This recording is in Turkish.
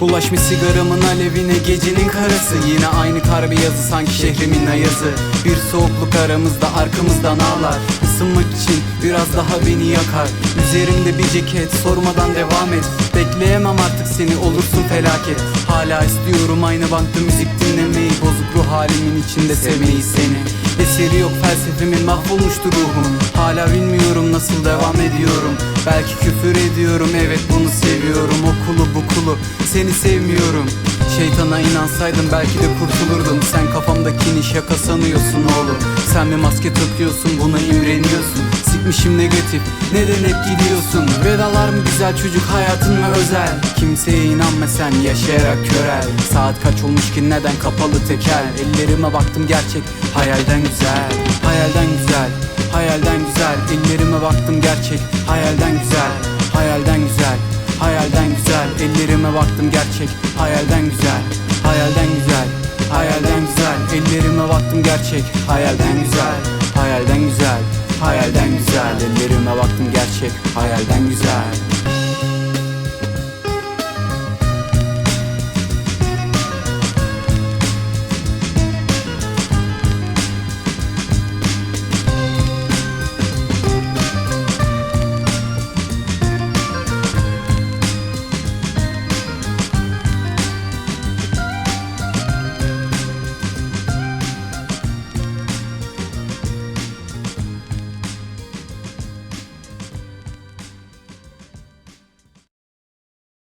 Bulaşmış sigaramın alevine gecenin karası. Yine aynı kar beyazı sanki şehrimin ayazı. Bir soğukluk aramızda arkamızdan ağlar. Isınmak için biraz daha beni yakar. Üzerimde bir ceket sormadan devam et. Bekleyemem artık seni olursun felaket. Hala istiyorum aynı bankta müzik dinlemeyi. Bozuk ruh halimin içinde sevmeyi seni. Eseri yok felsefemin mahvolmuştu ruhum Hala bilmiyorum nasıl devam ediyorum. Belki küfür ediyorum evet bunu seviyorum. Okulu kulu seni sevmiyorum. Şeytana inansaydım belki de kurtulurdum. Sen kafamdakini şaka sanıyorsun oğlum. Sen bir maske takıyorsun buna imreniyorsun. Sikmişim negatif neden hep gidiyorsun? Vedalar mı güzel çocuk hayatın mı özel? Kimseye inanma sen yaşayarak körel. Saat kaç olmuş ki neden kapalı teker Ellerime baktım gerçek hayalden güzel. Hayalden güzel hayalden güzel. Ellerime baktım gerçek hayalden güzel. Hayalden güzel Hayalden güzel Ellerime baktım gerçek. Hayalden güzel Hayalden güzel Hayalden güzel. Ellerime baktım gerçek. Hayalden güzel Hayalden güzel Hayalden güzel. Ellerime baktım gerçek. Hayalden güzel